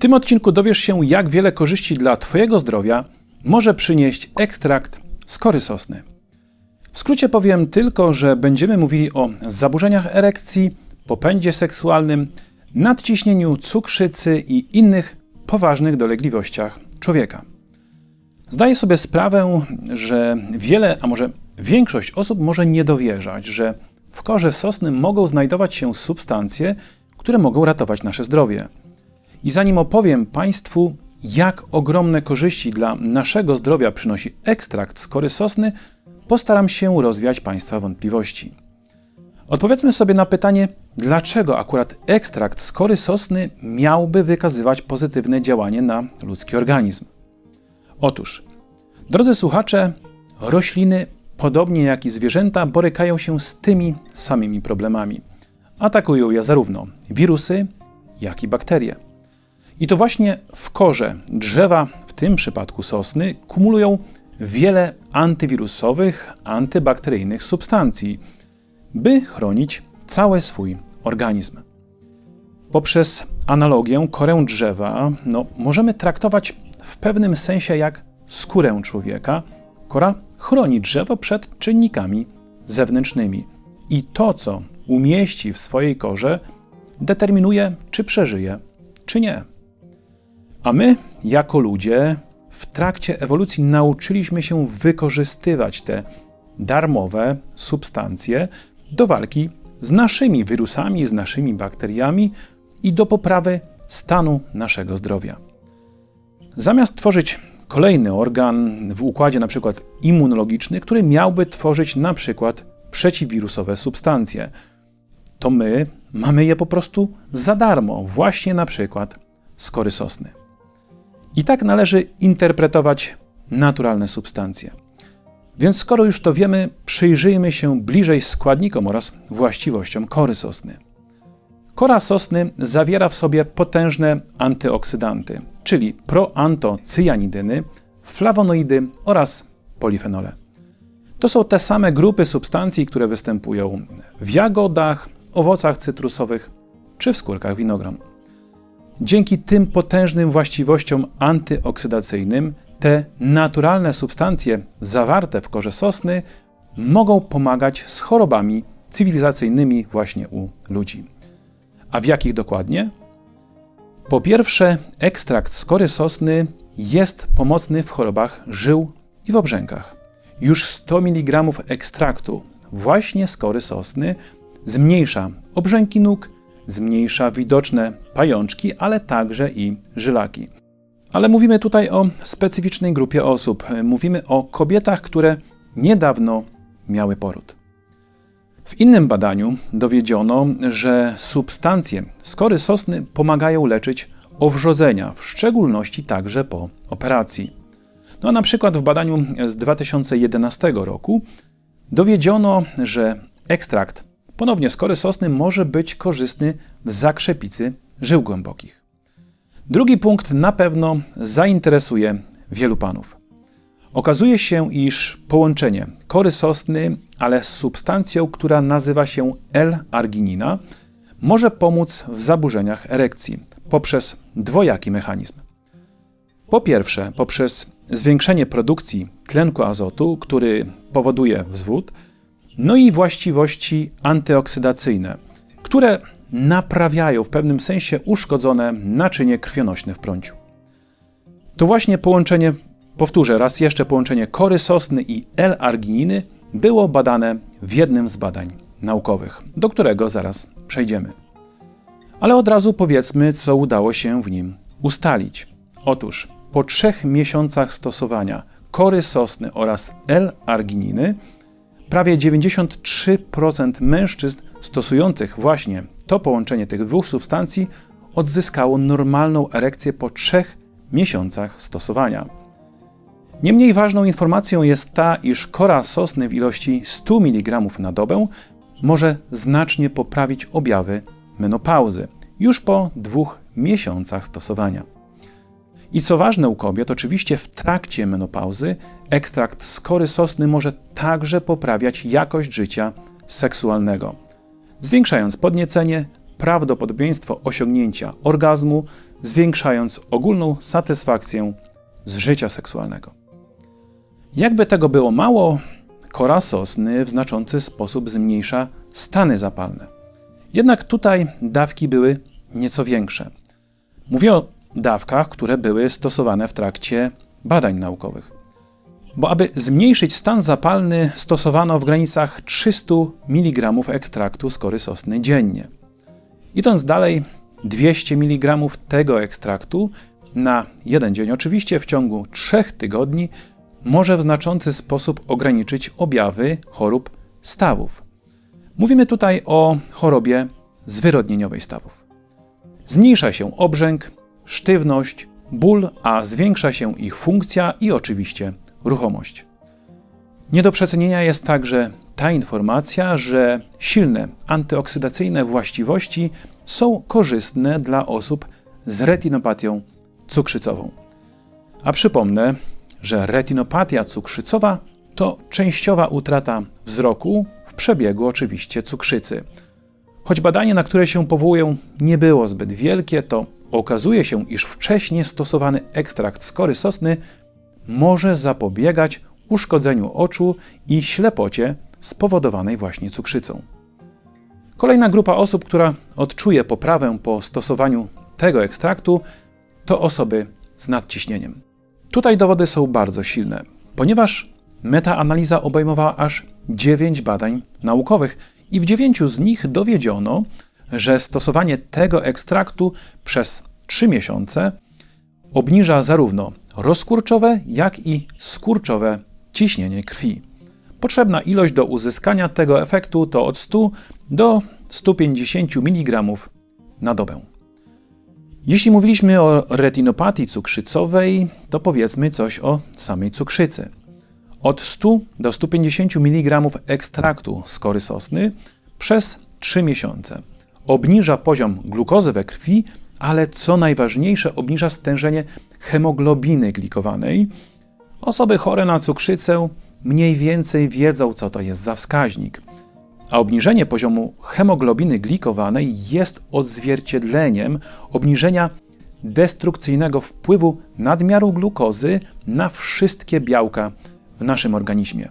tym odcinku dowiesz się, jak wiele korzyści dla Twojego zdrowia może przynieść ekstrakt z kory sosny. W skrócie powiem tylko, że będziemy mówili o zaburzeniach erekcji, popędzie seksualnym, nadciśnieniu, cukrzycy i innych poważnych dolegliwościach człowieka. Zdaję sobie sprawę, że wiele, a może większość osób może nie dowierzać, że w korze sosny mogą znajdować się substancje, które mogą ratować nasze zdrowie. I zanim opowiem Państwu, jak ogromne korzyści dla naszego zdrowia przynosi ekstrakt z kory sosny, postaram się rozwiać Państwa wątpliwości. Odpowiedzmy sobie na pytanie, dlaczego akurat ekstrakt z kory sosny miałby wykazywać pozytywne działanie na ludzki organizm. Otóż, drodzy słuchacze, rośliny, podobnie jak i zwierzęta, borykają się z tymi samymi problemami. Atakują je zarówno wirusy, jak i bakterie. I to właśnie w korze drzewa, w tym przypadku sosny, kumulują wiele antywirusowych, antybakteryjnych substancji, by chronić cały swój organizm. Poprzez analogię korę drzewa no, możemy traktować w pewnym sensie jak skórę człowieka. Kora chroni drzewo przed czynnikami zewnętrznymi i to, co umieści w swojej korze, determinuje, czy przeżyje, czy nie. A my, jako ludzie, w trakcie ewolucji nauczyliśmy się wykorzystywać te darmowe substancje do walki z naszymi wirusami, z naszymi bakteriami i do poprawy stanu naszego zdrowia. Zamiast tworzyć kolejny organ w układzie przykład immunologiczny, który miałby tworzyć przykład przeciwwirusowe substancje, to my mamy je po prostu za darmo, właśnie przykład z kory sosny. I tak należy interpretować naturalne substancje. Więc skoro już to wiemy, przyjrzyjmy się bliżej składnikom oraz właściwościom kory sosny. Kora sosny zawiera w sobie potężne antyoksydanty, czyli proantocjanidyny, flawonoidy oraz polifenole. To są te same grupy substancji, które występują w jagodach, owocach cytrusowych czy w skórkach winogron. Dzięki tym potężnym właściwościom antyoksydacyjnym te naturalne substancje zawarte w korze sosny mogą pomagać z chorobami cywilizacyjnymi właśnie u ludzi. A w jakich dokładnie? Po pierwsze, ekstrakt z kory sosny jest pomocny w chorobach żył i w obrzękach. Już 100 mg ekstraktu właśnie z kory sosny zmniejsza obrzęki nóg, zmniejsza widoczne pajączki, ale także i żylaki. Ale mówimy tutaj o specyficznej grupie osób. Mówimy o kobietach, które niedawno miały poród. W innym badaniu dowiedziono, że substancje z kory sosny pomagają leczyć owrzodzenia, w szczególności także po operacji. No a na przykład w badaniu z 2011 roku dowiedziono, że ekstrakt ponownie z kory sosny może być korzystny w zakrzepicy żył głębokich. Drugi punkt na pewno zainteresuje wielu panów. Okazuje się, iż połączenie kory sosny, ale z substancją, która nazywa się L-arginina, może pomóc w zaburzeniach erekcji poprzez dwojaki mechanizm. Po pierwsze, poprzez zwiększenie produkcji tlenku azotu, który powoduje wzwód, no i właściwości antyoksydacyjne, które naprawiają w pewnym sensie uszkodzone naczynie krwionośne w prąciu. To właśnie połączenie, powtórzę raz jeszcze, połączenie kory sosny i L-argininy było badane w jednym z badań naukowych, do którego zaraz przejdziemy. Ale od razu powiedzmy, co udało się w nim ustalić. Otóż po trzech miesiącach stosowania kory sosny oraz L-argininy prawie 93% mężczyzn stosujących właśnie to połączenie tych dwóch substancji odzyskało normalną erekcję po trzech miesiącach stosowania. Niemniej ważną informacją jest ta, iż kora sosny w ilości 100 mg na dobę może znacznie poprawić objawy menopauzy już po dwóch miesiącach stosowania. I co ważne u kobiet, oczywiście w trakcie menopauzy ekstrakt z kory sosny może także poprawiać jakość życia seksualnego, zwiększając podniecenie, prawdopodobieństwo osiągnięcia orgazmu, zwiększając ogólną satysfakcję z życia seksualnego. Jakby tego było mało, kora sosny w znaczący sposób zmniejsza stany zapalne. Jednak tutaj dawki były nieco większe. Mówię o dawkach, które były stosowane w trakcie badań naukowych. Bo aby zmniejszyć stan zapalny, stosowano w granicach 300 mg ekstraktu skory sosny dziennie. Idąc dalej, 200 mg tego ekstraktu na jeden dzień, oczywiście w ciągu 3 tygodni, może w znaczący sposób ograniczyć objawy chorób stawów. Mówimy tutaj o chorobie zwyrodnieniowej stawów. Zmniejsza się obrzęk, sztywność, ból, a zwiększa się ich funkcja i oczywiście ruchomość. Nie do przecenienia jest także ta informacja, że silne antyoksydacyjne właściwości są korzystne dla osób z retinopatią cukrzycową. A przypomnę, że retinopatia cukrzycowa to częściowa utrata wzroku w przebiegu oczywiście cukrzycy. Choć badanie, na które się powołują, nie było zbyt wielkie, to okazuje się, iż wcześniej stosowany ekstrakt skory sosny może zapobiegać uszkodzeniu oczu i ślepocie spowodowanej właśnie cukrzycą. Kolejna grupa osób, która odczuje poprawę po stosowaniu tego ekstraktu, to osoby z nadciśnieniem. Tutaj dowody są bardzo silne, ponieważ metaanaliza obejmowała aż 9 badań naukowych i w 9 z nich dowiedziono, że stosowanie tego ekstraktu przez 3 miesiące obniża zarówno rozkurczowe, jak i skurczowe ciśnienie krwi. Potrzebna ilość do uzyskania tego efektu to od 100 do 150 mg na dobę. Jeśli mówiliśmy o retinopatii cukrzycowej, to powiedzmy coś o samej cukrzycy. Od 100 do 150 mg ekstraktu skory sosny przez 3 miesiące obniża poziom glukozy we krwi, ale co najważniejsze, obniża stężenie hemoglobiny glikowanej. Osoby chore na cukrzycę mniej więcej wiedzą, co to jest za wskaźnik a obniżenie poziomu hemoglobiny glikowanej jest odzwierciedleniem obniżenia destrukcyjnego wpływu nadmiaru glukozy na wszystkie białka w naszym organizmie.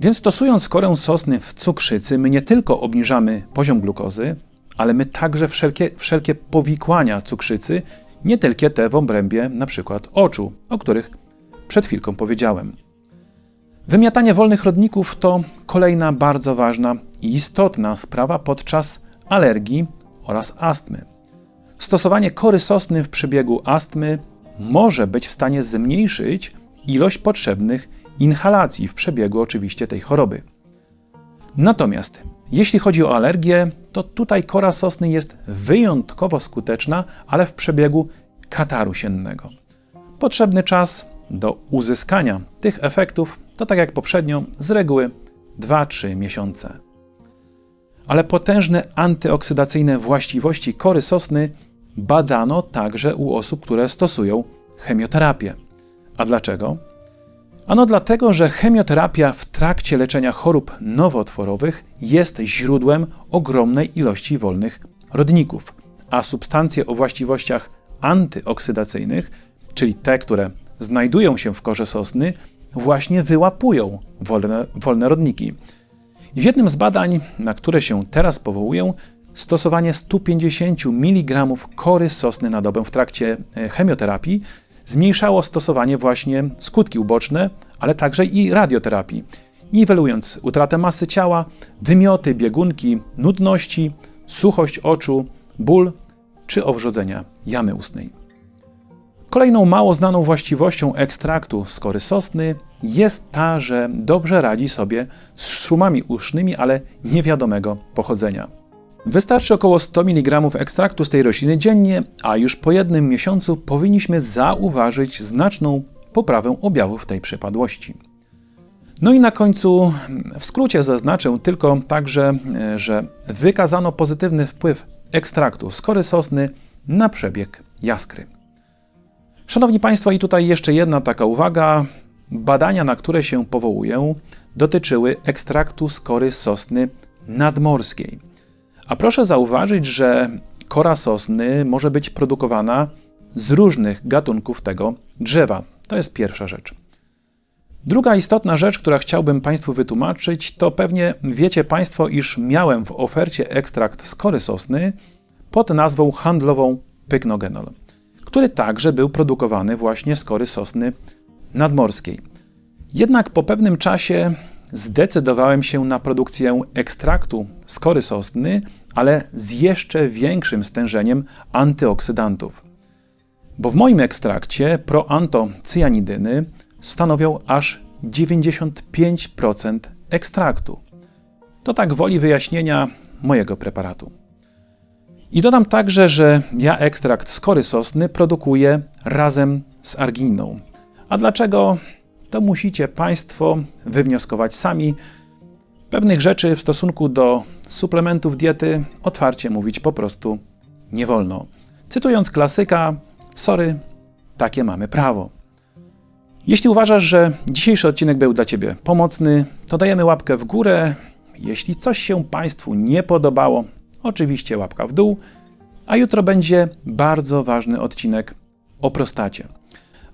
Więc stosując korę sosny w cukrzycy, my nie tylko obniżamy poziom glukozy, ale my także wszelkie, wszelkie powikłania cukrzycy, nie tylko te w obrębie przykład oczu, o których przed chwilką powiedziałem. Wymiatanie wolnych rodników to kolejna bardzo ważna i istotna sprawa podczas alergii oraz astmy. Stosowanie kory sosny w przebiegu astmy może być w stanie zmniejszyć ilość potrzebnych inhalacji w przebiegu oczywiście tej choroby. Natomiast jeśli chodzi o alergię, to tutaj kora sosny jest wyjątkowo skuteczna, ale w przebiegu kataru siennego. Potrzebny czas do uzyskania tych efektów to tak jak poprzednio, z reguły 2-3 miesiące. Ale potężne antyoksydacyjne właściwości kory sosny badano także u osób, które stosują chemioterapię. A dlaczego? Ano dlatego, że chemioterapia w trakcie leczenia chorób nowotworowych jest źródłem ogromnej ilości wolnych rodników, a substancje o właściwościach antyoksydacyjnych, czyli te, które znajdują się w korze sosny, właśnie wyłapują wolne, wolne rodniki. w jednym z badań, na które się teraz powołuję, stosowanie 150 mg kory sosny na dobę w trakcie e, chemioterapii zmniejszało stosowanie właśnie skutki uboczne, ale także i radioterapii, niwelując utratę masy ciała, wymioty, biegunki, nudności, suchość oczu, ból czy owrzodzenia jamy ustnej. Kolejną mało znaną właściwością ekstraktu z sosny jest ta, że dobrze radzi sobie z szumami usznymi, ale niewiadomego pochodzenia. Wystarczy około 100 mg ekstraktu z tej rośliny dziennie, a już po jednym miesiącu powinniśmy zauważyć znaczną poprawę objawów tej przypadłości. No i na końcu w skrócie zaznaczę tylko także, że wykazano pozytywny wpływ ekstraktu z kory sosny na przebieg jaskry. Szanowni Państwo, i tutaj jeszcze jedna taka uwaga. Badania, na które się powołuję, dotyczyły ekstraktu skory sosny nadmorskiej. A proszę zauważyć, że kora sosny może być produkowana z różnych gatunków tego drzewa. To jest pierwsza rzecz. Druga istotna rzecz, która chciałbym Państwu wytłumaczyć, to pewnie wiecie Państwo, iż miałem w ofercie ekstrakt z kory sosny pod nazwą handlową Pygnogenol, który także był produkowany właśnie z kory sosny nadmorskiej. Jednak po pewnym czasie zdecydowałem się na produkcję ekstraktu z kory sosny, ale z jeszcze większym stężeniem antyoksydantów. Bo w moim ekstrakcie proantocyjanidyny stanowią aż 95% ekstraktu. To tak woli wyjaśnienia mojego preparatu. I dodam także, że ja ekstrakt z kory sosny produkuję razem z argininą. A dlaczego? To musicie Państwo wywnioskować sami. Pewnych rzeczy w stosunku do suplementów diety otwarcie mówić po prostu nie wolno. Cytując klasyka, sorry, takie mamy prawo. Jeśli uważasz, że dzisiejszy odcinek był dla Ciebie pomocny, to dajemy łapkę w górę. Jeśli coś się Państwu nie podobało, oczywiście łapka w dół. A jutro będzie bardzo ważny odcinek o prostacie.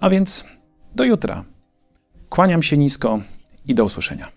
A więc do jutra. Kłaniam się nisko i do usłyszenia.